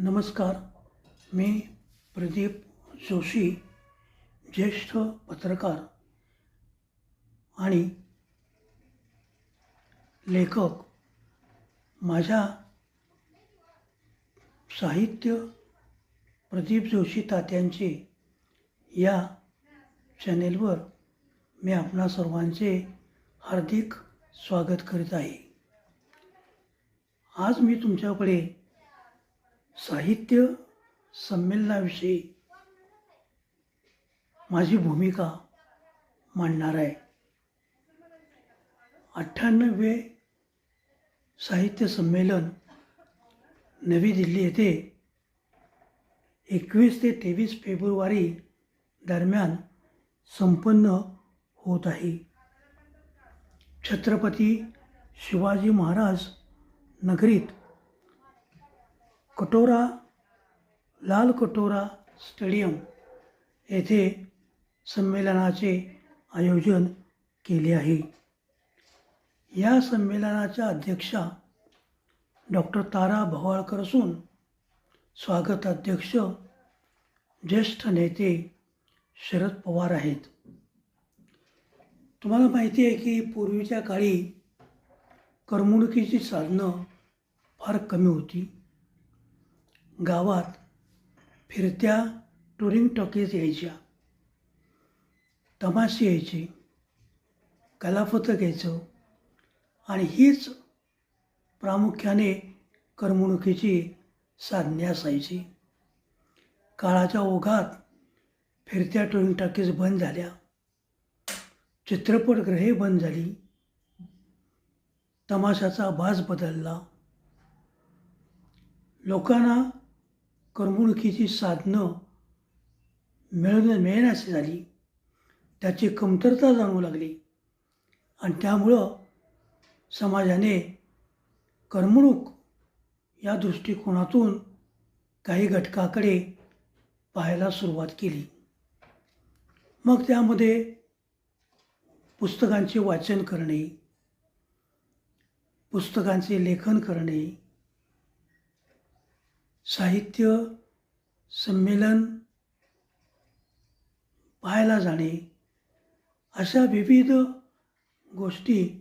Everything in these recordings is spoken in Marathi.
नमस्कार. मी प्रदीप जोशी ज्येष्ठ पत्रकार आणि लेखक. माझ्या साहित्य प्रदीप जोशी तात्यांचे या चॅनेलवर मी आपणा सर्वांचे हार्दिक स्वागत करीत आहे. आज मी तुमच्याकडे साहित्य संमेलनाविषयी माझी भूमिका मांडणार आहे. अठ्ठ्याण्णवे साहित्य संमेलन नवी दिल्ली येथे एकवीस ते तेवीस फेब्रुवारी दरम्यान संपन्न होत आहे. छत्रपती शिवाजी महाराज नगरीत कटोरा लाल कटोरा स्टेडियम येथे संमेलनाचे आयोजन केले आहे. या संमेलनाच्या अध्यक्षा डॉक्टर तारा भवाळकर असून स्वागत अध्यक्ष ज्येष्ठ नेते शरद पवार आहेत. तुम्हाला माहिती आहे की पूर्वीच्या काळी करमणुकीची साधनं फार कमी होती. गावात फिरत्या टुरिंग टॉकीज यायच्या. तमाशे यायचे. कलापथक यायचं आणि हीच प्रामुख्याने करमणुकीची साधने असायची. काळाच्या ओघात फिरत्या टुरिंग टॉकीज बंद झाल्या. चित्रपटगृहे बंद झाली. तमाशाचा भास बदलला. लोकांना करमणुकीची साधनं मिळणं मिळण्याची झाली. त्याची कमतरता जाणवू लागली. आणि त्यामुळं समाजाने करमणूक या दृष्टिकोनातून काही घटकाकडे पाहायला सुरुवात केली. मग त्यामध्ये पुस्तकांचे वाचन करणे पुस्तकांचे लेखन करणे साहित्य संमेलन पाहायला जाणे अशा विविध गोष्टी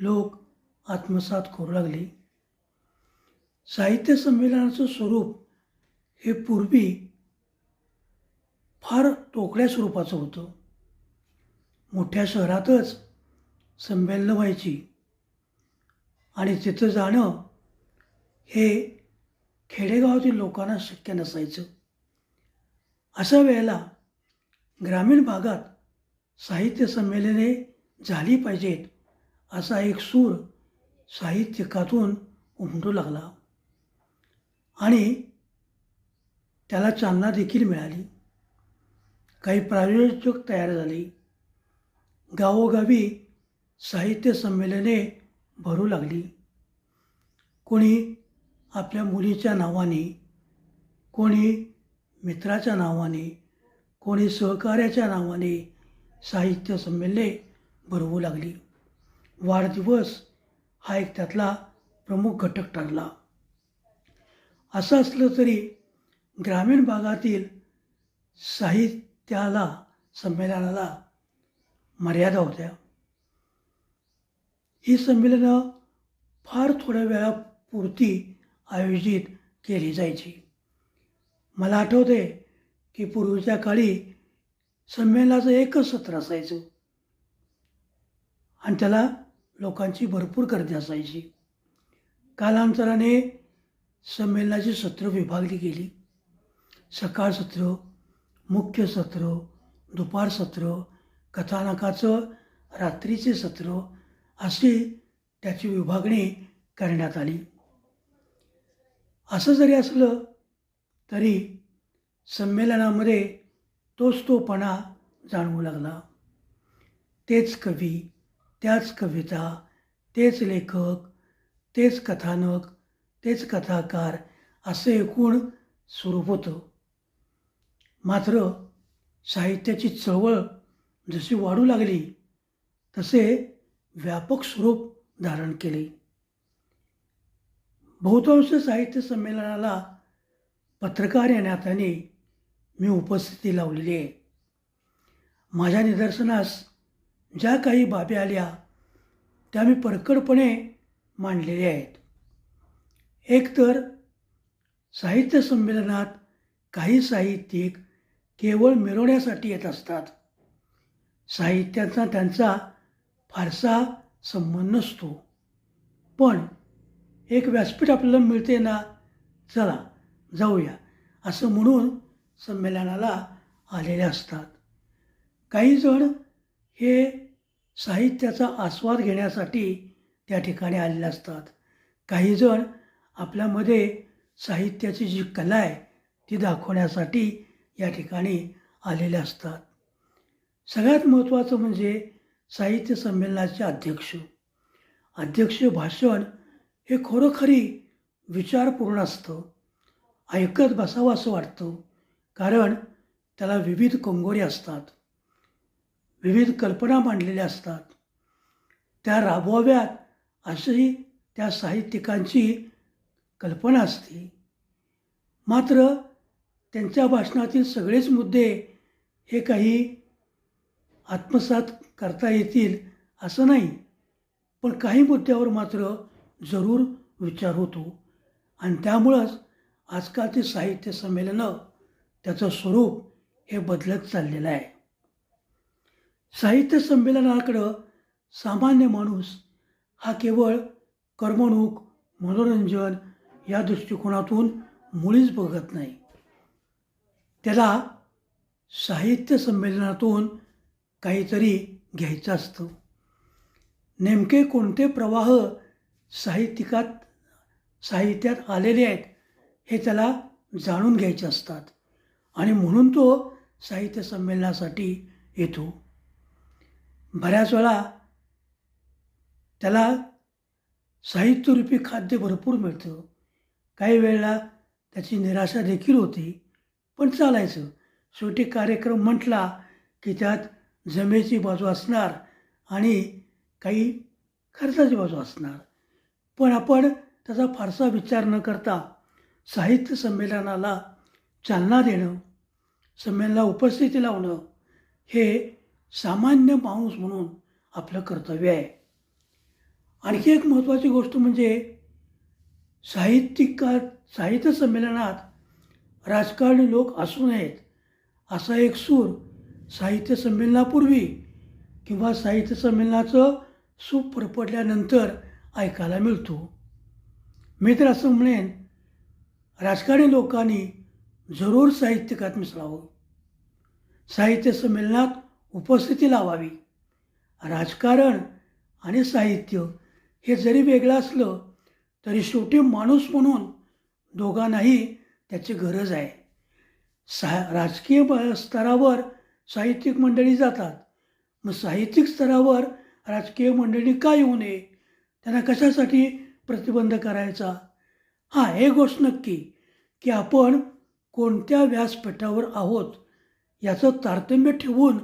लोक आत्मसात करू लागले. साहित्य संमेलनाचं स्वरूप हे पूर्वी फार टोकड्या स्वरूपाचं होतं. मोठ्या शहरातच संमेलनं व्हायची आणि तिथं जाणं हे खेडेगावातील लोकांना शक्य नसायचं. अशा वेळेला ग्रामीण भागात साहित्य संमेलने झाली पाहिजेत असा एक सूर साहित्यिकातून उमटू लागला. आणि त्याला चालना देखील मिळाली. काही प्रायोजक तयार झाले. गावोगावी साहित्य संमेलने भरू लागली. कोणी आपल्या मुलीच्या नावाने कोणी मित्राच्या नावाने कोणी सहकार्याच्या नावाने साहित्य संमेलने भरवू लागली. वाढदिवस हा एक त्यातला प्रमुख घटक ठरला. असं असलं तरी ग्रामीण भागातील साहित्याला संमेलनाला मर्यादा होत्या. ही संमेलनं फार थोड्या वेळापुरती आयोजित केली जायची. मला आठवते की पूर्वीच्या काळी संमेलनाचं एकच सत्र असायचं. आणि त्याला लोकांची भरपूर गर्दी असायची. कालांतराने संमेलनाची सत्र विभागली गेली. सकाळ सत्र मुख्य सत्र दुपार सत्र कथानकाचं रात्रीचे सत्र अशी त्याची विभागणी करण्यात आली. असं जरी असलं तरी संमेलनामध्ये तोच तोपणा जाणवू लागला. तेच कवी त्याच कविता तेच लेखक तेच कथानक तेच कथाकार असं एकूण स्वरूप होतं. मात्र साहित्याची चळवळ जशी वाढू लागली तसे व्यापक स्वरूप धारण केले. बहुतांश साहित्य संमेलनाला पत्रकार या नात्याने मी उपस्थिती लावलेली आहे. माझ्या निदर्शनास ज्या काही बाबी आल्या त्या मी परकडपणे मांडलेल्या आहेत. एकतर साहित्य संमेलनात काही साहित्यिक केवळ मिरवण्यासाठी येत असतात. साहित्याचा त्यांचा फारसा संबंध नसतो. पण एक व्यासपीठ आपल्याला मिळते ना चला जाऊया. असं म्हणून संमेलनाला आलेले असतात. काही जण हे साहित्याचा आस्वाद घेण्यासाठी त्या ठिकाणी आलेले असतात. काही जण आपल्यामध्ये साहित्याची जी कला आहे ती दाखवण्यासाठी या ठिकाणी आलेले असतात. सगळ्यात महत्त्वाचं म्हणजे साहित्य संमेलनाचे अध्यक्ष. अध्यक्ष भाषण हे खरोखरी विचारपूर्ण असतं. ऐकत बसावं असं वाटतं. कारण त्याला विविध कंगोरे असतात. विविध कल्पना मांडलेल्या असतात. त्या राबवाव्यात अशी त्या साहित्यिकांची कल्पना असते. मात्र त्यांच्या भाषणातील सगळेच मुद्दे हे काही आत्मसात करता येतील असं नाही. पण काही मुद्द्यावर मात्र जरूर विचार होतो. आणि त्यामुळंच आजकालचे साहित्य संमेलनं त्याचं स्वरूप हे बदलत चाललेलं आहे. साहित्य संमेलनाकडं सामान्य माणूस हा केवळ करमणूक मनोरंजन या दृष्टिकोनातून मुळीच बघत नाही. त्याला साहित्य संमेलनातून काहीतरी घ्यायचं असतं. नेमके कोणते प्रवाह साहित्यिकात साहित्यात आलेले आहेत हे त्याला जाणून घ्यायचे असतात. आणि म्हणून तो साहित्य संमेलनासाठी येतो. बऱ्याच वेळा त्याला साहित्यरूपी खाद्य भरपूर मिळतं. काही वेळेला त्याची निराशा देखील होती. पण चालायचं. शेवटी कार्यक्रम म्हटला की त्यात जमेची बाजू असणार आणि काही खर्चाची बाजू असणार. पण आपण त्याचा फारसा विचार न करता साहित्य संमेलनाला चालना देणं संमेलनाला उपस्थिती लावणं हे सामान्य माणूस म्हणून आपलं कर्तव्य आहे. आणखी एक महत्त्वाची गोष्ट म्हणजे साहित्यिका साहित्य संमेलनात राजकारणी लोक असू नयेत असा एक सूर साहित्य संमेलनापूर्वी किंवा साहित्य संमेलनाचं सूप परपडल्यानंतर ऐकायला मिळतो. मी तर असं म्हणेन राजकारणी लोकांनी जरूर साहित्यकात मिसळावं. साहित्य संमेलनात उपस्थिती लावावी. राजकारण आणि साहित्य हे जरी वेगळं असलं तरी शेवटी माणूस म्हणून दोघांनाही त्याची गरज आहे. सा राजकीय ब- स्तरावर साहित्यिक मंडळी जातात. मग साहित्यिक स्तरावर राजकीय मंडळी का येऊ नये? त्यांना कशासाठी प्रतिबंध करायचा? हां एक गोष्ट नक्की की आपण कोणत्या व्यासपीठावर आहोत याचं तारतम्य ठेवून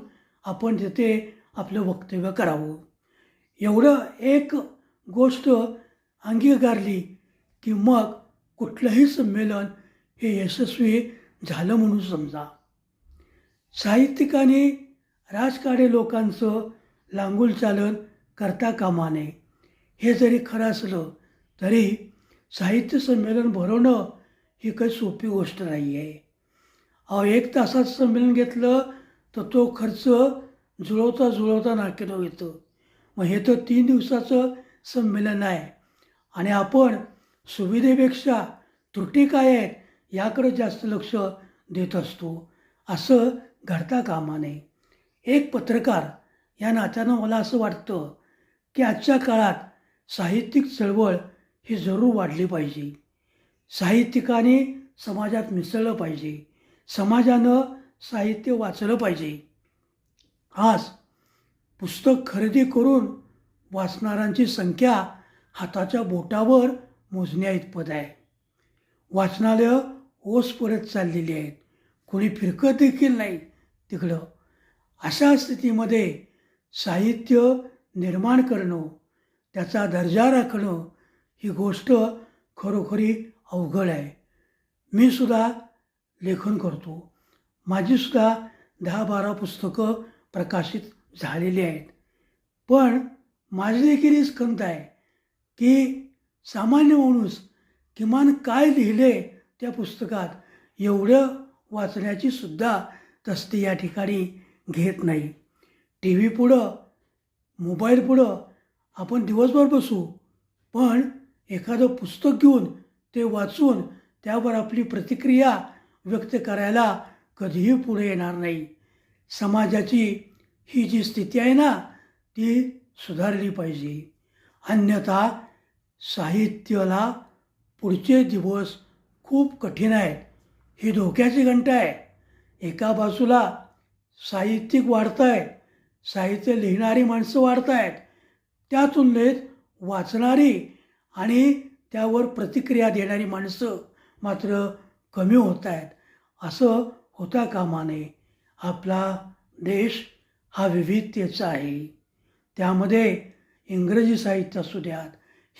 आपण तिथे आपलं वक्तव्य करावं. एवढं एक गोष्ट अंगीकारली की मग कुठलंही संमेलन हे यशस्वी झालं म्हणून समजा. साहित्यिकाने राजकारणी लोकांचं लांगुल चालन करता कामा नये. हे जरी खरं असलं तरी साहित्य संमेलन भरवणं ही काही सोपी गोष्ट नाही आहे अहो एक तासात संमेलन घेतलं तर तो खर्च जुळवता जुळवता नाकेनं येतं मग हे तर तीन दिवसाचं संमेलन आहे. आणि आपण सुविधेपेक्षा त्रुटी काय आहेत याकडे जास्त लक्ष देत असतो. असं घडता कामा नये. एक पत्रकार या नात्यानं मला असं वाटतं की आजच्या काळात साहित्यिक चळवळ ही जरूर वाढली पाहिजे. साहित्यिकाने समाजात मिसळलं पाहिजे. समाजानं साहित्य वाचलं पाहिजे. आज पुस्तक खरेदी करून वाचणाऱ्यांची संख्या हाताच्या बोटावर मोजण्या इतपत आहे. वाचनालयं ओस परत चाललेली आहेत. कोणी फिरकत देखील नाही तिकडं. अशा स्थितीमध्ये साहित्य निर्माण करणं त्याचा दर्जा राखणं ही गोष्ट खरोखरी अवघड आहे. मी सुद्धा लेखन करतो. माझीसुद्धा दहा बारा पुस्तकं प्रकाशित झालेली आहेत. पण माझी देखील हीच खंत आहे की सामान्य माणूस किमान काय लिहिले त्या पुस्तकात एवढं वाचण्याची सुद्धा तस्ती या ठिकाणी घेत नाही. टी व्ही पुढं मोबाईल पुढं आपण दिवसभर बसू. पण एखादं पुस्तक घेऊन ते वाचून त्यावर आपली प्रतिक्रिया व्यक्त करायला कधीही पुढे येणार नाही. समाजाची ही जी स्थिती आहे ना ती सुधारली पाहिजे. अन्यथा साहित्याला पुढचे दिवस खूप कठीण आहेत. ही धोक्याची घंटा आहे. एका बाजूला साहित्यिक वाढत आहेत साहित्य लिहिणारी माणसं वाढत आहेत त्या तुलनेत वाचणारी आणि त्यावर प्रतिक्रिया देणारी माणसं मात्र कमी होत आहेत. असं होता कामा नये आपला देश हा विविधतेचा आहे. त्यामध्ये इंग्रजी साहित्य असू द्यात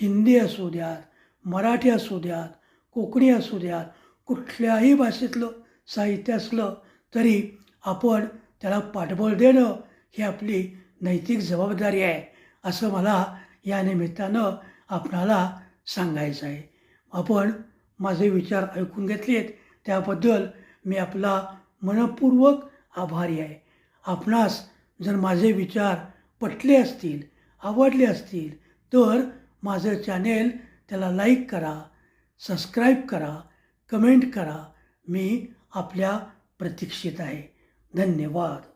हिंदी असू द्यात मराठी असू द्यात कोकणी असू द्यात कुठल्याही भाषेतलं साहित्य असलं तरी आपण त्याला पाठबळ देणं ही आपली नैतिक जबाबदारी आहे. असं मला या निमित्तानं आपणाला सांगायचं आहे. आपण माझे विचार ऐकून घेतलेत त्याबद्दल मी आपला मनपूर्वक आभारी आहे. आपणास जर माझे विचार पटले असतील आवडले असतील तर माझं चॅनेल त्याला लाईक करा सबस्क्राईब करा कमेंट करा. मी आपल्या प्रतीक्षित आहे. धन्यवाद.